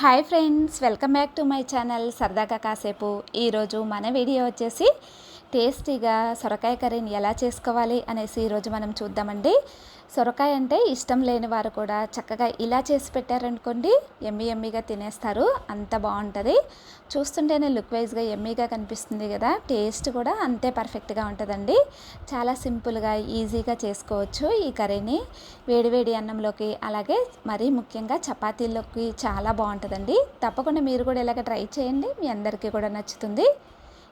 Hi friends welcome back to my channel. సరదాగా కాసేపు ఈరోజు మన వీడియో వచ్చేసి టేస్టీగా సొరకాయ కర్రీని ఎలా చేసుకోవాలి అనేసి ఈరోజు మనం చూద్దామండి. సొరకాయ అంటే ఇష్టం లేని వారు కూడా చక్కగా ఇలా చేసి పెట్టారనుకోండి ఎమ్మి ఎమ్మిగా తినేస్తారు. అంత బాగుంటుంది. చూస్తుంటేనే లుక్ వైజ్గా ఎమ్మీగా కనిపిస్తుంది కదా. టేస్ట్ కూడా అంతే పర్ఫెక్ట్గా ఉంటుందండి. చాలా సింపుల్గా ఈజీగా చేసుకోవచ్చు ఈ కర్రీని. వేడివేడి అన్నంలోకి అలాగే మరీ ముఖ్యంగా చపాతీల్లోకి చాలా బాగుంటుందండి. తప్పకుండా మీరు కూడా ఇలాగ ట్రై చేయండి. మీ అందరికీ కూడా నచ్చుతుంది.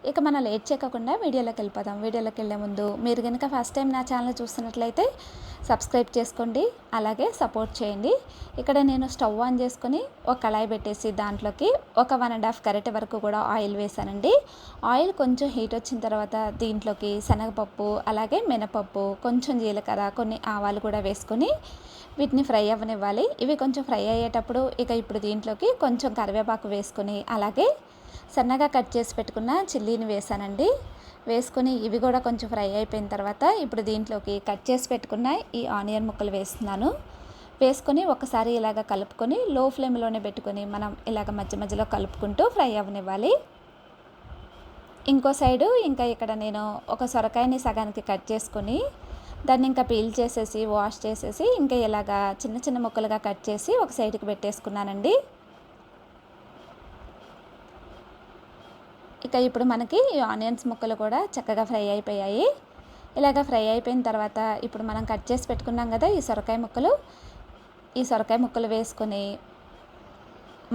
ఇక మనం లేట్ చేయకుండా వీడియోలోకి వెళ్ళిపోదాం. వీడియోలోకి వెళ్ళే ముందు మీరు కనుక ఫస్ట్ టైం నా ఛానల్ చూస్తున్నట్లయితే సబ్స్క్రైబ్ చేసుకోండి అలాగే సపోర్ట్ చేయండి. ఇక్కడ నేను స్టవ్ ఆన్ చేసుకొని ఒక కళాయి పెట్టేసి దాంట్లోకి ఒక వన్ అండ్ హాఫ్ కరెట్ వరకు కూడా ఆయిల్ వేసానండి ఆయిల్ కొంచెం హీట్ వచ్చిన తర్వాత దీంట్లోకి శనగపప్పు అలాగే మినపప్పు కొంచెం జీలకర్ర కొన్ని ఆవాలు కూడా వేసుకొని వీటిని ఫ్రై అవ్వనివ్వాలి. ఇవి కొంచెం ఫ్రై అయ్యేటప్పుడు ఇక ఇప్పుడు దీంట్లోకి కొంచెం కరివేపాకు వేసుకొని అలాగే సన్నగా కట్ చేసి పెట్టుకున్న చిల్లీని వేసానండి. వేసుకొని ఇవి కూడా కొంచెం ఫ్రై అయిపోయిన తర్వాత ఇప్పుడు దీంట్లోకి కట్ చేసి పెట్టుకున్న ఈ ఆనియన్ ముక్కలు వేస్తున్నాను. వేసుకొని ఒకసారి ఇలాగ కలుపుకొని లో ఫ్లేమ్లోనే పెట్టుకొని మనం ఇలాగ మధ్య మధ్యలో కలుపుకుంటూ ఫ్రై అవ్వనివ్వాలి. ఇంకో సైడు ఇంకా ఇక్కడ నేను ఒక సొరకాయని సగానికి కట్ చేసుకొని దాన్ని ఇంకా పీల్ చేసేసి వాష్ చేసేసి ఇంకా ఇలాగా చిన్న చిన్న ముక్కలుగా కట్ చేసి ఒక సైడ్కి పెట్టేసుకున్నానండి. ఇక ఇప్పుడు మనకి ఆనియన్స్ ముక్కలు కూడా చక్కగా ఫ్రై అయిపోయాయి. ఇలాగ ఫ్రై అయిపోయిన తర్వాత ఇప్పుడు మనం కట్ చేసి పెట్టుకున్నాం కదా ఈ సొరకాయ ముక్కలు. ఈ సొరకాయ ముక్కలు వేసుకొని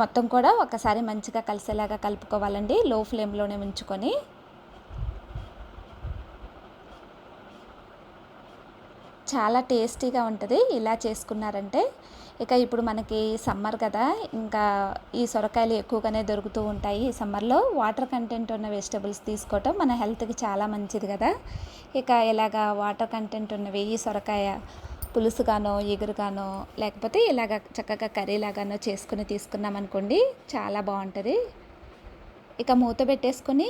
మొత్తం కూడా ఒకసారి మంచిగా కలిసేలాగా కలుపుకోవాలండి. లో ఫ్లేమ్లోనే ఉంచుకొని. చాలా టేస్టీగా ఉంటుంది. ఇలా చేసుకున్నారంటే ఇక ఇప్పుడు మనకి సమ్మర్ కదా ఇంకా ఈ సొరకాయలు ఎక్కువగానే దొరుకుతూ ఉంటాయి ఈ సమ్మర్లో. వాటర్ కంటెంట్ ఉన్న వెజిటబుల్స్ తీసుకోవటం మన హెల్త్కి చాలా మంచిది కదా. ఇక ఇలాగా వాటర్ కంటెంట్ ఉన్నవి ఈ సొరకాయ పులుసుగానో ఎగురుగానో లేకపోతే ఇలాగ చక్కగా కర్రీలాగానో చేసుకుని తీసుకున్నాం అనుకోండి చాలా బాగుంటుంది. ఇక మూత పెట్టేసుకొని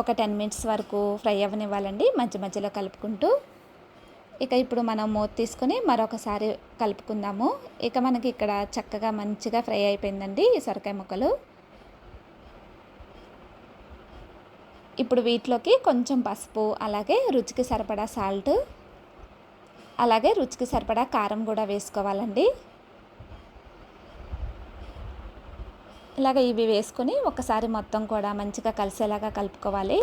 ఒక టెన్ మినిట్స్ వరకు ఫ్రై అవ్వనివ్వాలండి. మధ్య మధ్యలో కలుపుకుంటూ ఇక ఇప్పుడు మనం మూత తీసుకొని మరొకసారి కలుపుకుందాము. ఇక మనకి ఇక్కడ చక్కగా మంచిగా ఫ్రై అయిపోయిందండి ఈ సొరకాయ ముక్కలు. ఇప్పుడు వీటిలోకి కొంచెం పసుపు అలాగే రుచికి సరిపడా సాల్ట్ అలాగే రుచికి సరిపడా కారం కూడా వేసుకోవాలండి. ఇలాగ ఇవి వేసుకొని ఒకసారి మొత్తం కూడా మంచిగా కలిసేలాగా కలుపుకోవాలి.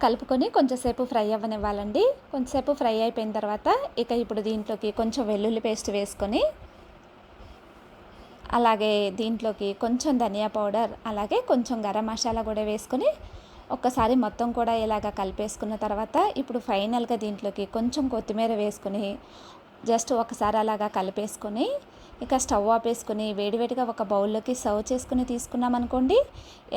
కలుపుకొని కొంచెంసేపు ఫ్రై అవ్వనివ్వాలండి. కొంచెంసేపు ఫ్రై అయిపోయిన తర్వాత ఇక ఇప్పుడు దీంట్లోకి కొంచెం వెల్లుల్లి పేస్ట్ వేసుకొని అలాగే దీంట్లోకి కొంచెం ధనియా పౌడర్ అలాగే కొంచెం గరం మసాలా కూడా వేసుకొని ఒక్కసారి మొత్తం కూడా ఇలాగ కలిపేసుకున్న తర్వాత ఇప్పుడు ఫైనల్గా దీంట్లోకి కొంచెం కొత్తిమీర వేసుకొని జస్ట్ ఒకసారి అలాగా కలిపేసుకొని ఇక స్టవ్ ఆపేసుకుని వేడివేడిగా ఒక బౌల్లోకి సర్వ్ చేసుకుని తీసుకున్నాం అనుకోండి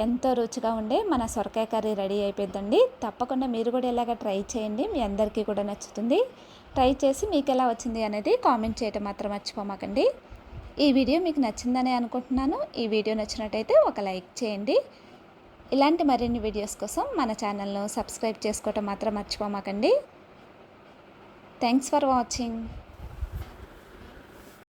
ఎంతో రుచిగా ఉండే మన సొరకాయ కర్రీ రెడీ అయిపోయిందండి. తప్పకుండా మీరు కూడా ఇలాగ ట్రై చేయండి మీ అందరికీ కూడా నచ్చుతుంది. ట్రై చేసి మీకు ఎలా వచ్చింది అనేది కామెంట్ చేయటం మాత్రం మర్చిపోమాకండి. ఈ వీడియో మీకు నచ్చిందని అనుకుంటున్నాను. ఈ వీడియో నచ్చినట్టయితే ఒక లైక్ చేయండి. ఇలాంటి మరిన్ని వీడియోస్ కోసం మన ఛానల్ను సబ్స్క్రైబ్ చేసుకోవటం మాత్రం మర్చిపోమాకండి. Thanks for watching.